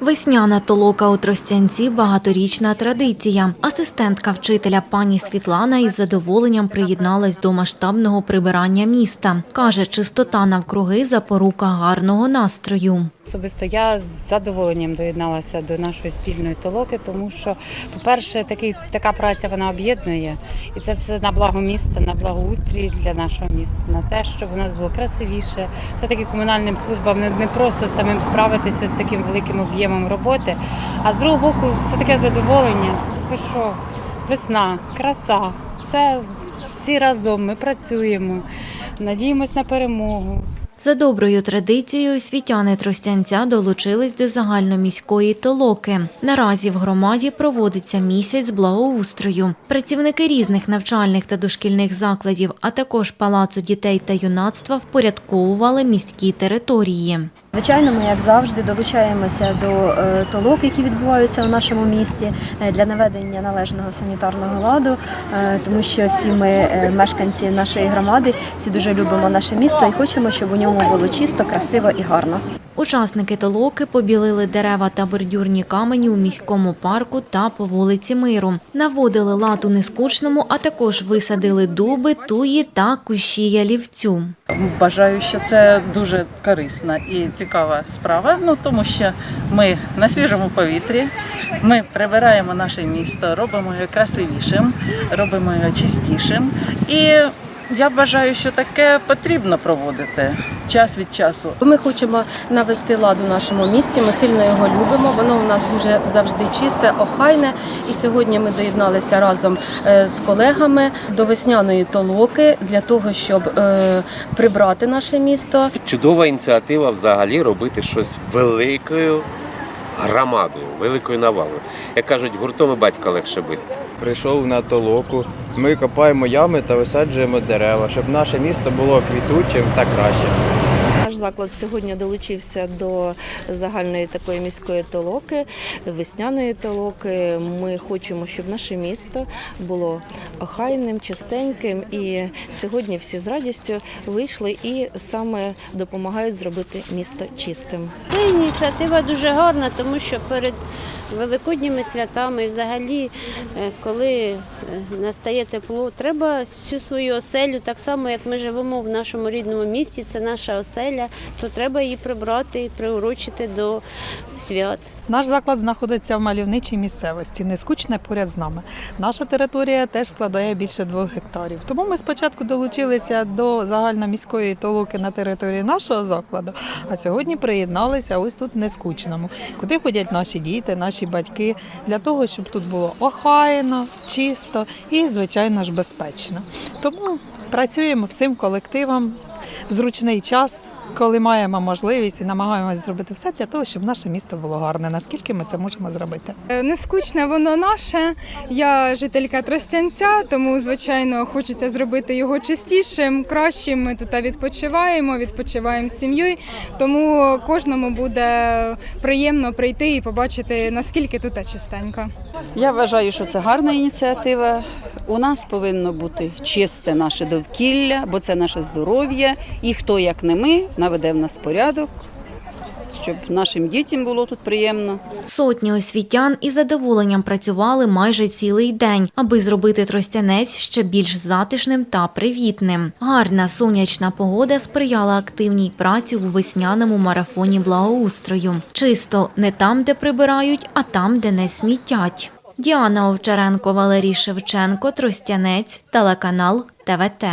Весняна толока у Тростянці – багаторічна традиція. Асистентка вчителя пані Світлана із задоволенням приєдналась до масштабного прибирання міста. Каже, чистота навкруги – запорука гарного настрою. Особисто я з задоволенням доєдналася до нашої спільної толоки, тому що, по-перше, такий, така праця вона об'єднує, і це все на благо міста, на благоустрій для нашого міста, на те, щоб у нас було красивіше. Все таки комунальним службам не, просто самим справитися з таким великим об'ємом роботи. А з другого боку, це таке задоволення. Ви що, весна, краса, все всі разом. Ми працюємо, надіємось на перемогу. За доброю традицією освітяни Тростянця долучились до загальноміської толоки. Наразі в громаді проводиться місяць благоустрою. Працівники різних навчальних та дошкільних закладів, а також палацу дітей та юнацтва впорядковували міські території. Звичайно, ми, як завжди, долучаємося до е, толок, які відбуваються у нашому місті е, для наведення належного санітарного ладу, е, тому що всі ми мешканці нашої громади, всі дуже любимо наше місто і хочемо, щоб у ньому було чисто, красиво і гарно. Учасники толоки побілили дерева та бордюрні камені у міському парку та по вулиці Миру. Наводили лад у нескучному, а також висадили дуби, туї та кущі ялівцю. Вважаю, що це дуже корисна і цікава справа. Ну тому що ми на свіжому повітрі, ми прибираємо наше місто, робимо його красивішим, робимо його чистішим. І я вважаю, що таке потрібно проводити час від часу. Ми хочемо навести лад у нашому місті. Ми сильно його любимо. Воно у нас дуже завжди чисте, охайне. І сьогодні ми доєдналися разом е, з колегами до весняної толоки для того, щоб е, прибрати наше місто. Чудова ініціатива взагалі робити щось великою громадою, великою навалою. Як кажуть, гуртом і батька легше бити. Прийшов на толоку. Ми копаємо ями та висаджуємо дерева, щоб наше місто було квітучим та кращим. Заклад сьогодні долучився до загальної такої міської толоки, весняної толоки. Ми хочемо, щоб наше місто було охайним, чистеньким. І сьогодні всі з радістю вийшли і саме допомагають зробити місто чистим. Ця ініціатива дуже гарна, тому що перед великодніми святами, і взагалі, е, коли е, настає тепло, треба всю свою оселю, так само як ми живемо в нашому рідному місті, це наша оселя, то треба її прибрати і приурочити до свят. Наш заклад знаходиться в мальовничій місцевості, не скучне поряд з нами. Наша територія теж складає більше двох гектарів. Тому ми спочатку долучилися до загальноміської толоки на території нашого закладу, а сьогодні приєдналися ось тут в нескучному, куди ходять наші діти, наші батьки, для того, щоб тут було охайно, чисто і, звичайно ж, безпечно. Тому працюємо всім колективом в зручний час. Коли маємо можливість і намагаємося зробити все для того, щоб наше місто було гарне, наскільки ми це можемо зробити. Е, Не скучне воно наше. Я жителька Тростянця, тому звичайно хочеться зробити його чистішим, кращим. Ми тут відпочиваємо, відпочиваємо з сім'єю. Тому кожному буде приємно прийти і побачити наскільки тут чистенько. Я вважаю, що це гарна ініціатива. У нас повинно бути чисте наше довкілля, бо це наше здоров'я. І хто, як не ми, наведе в нас порядок, щоб нашим дітям було тут приємно. Сотні освітян із задоволенням працювали майже цілий день, аби зробити Тростянець ще більш затишним та привітним. Гарна сонячна погода сприяла активній праці у весняному марафоні благоустрою. Чисто не там, де прибирають, а там, де не смітять. Діана Овчаренко, Валерій Шевченко, Тростянець, телеканал ТВТ.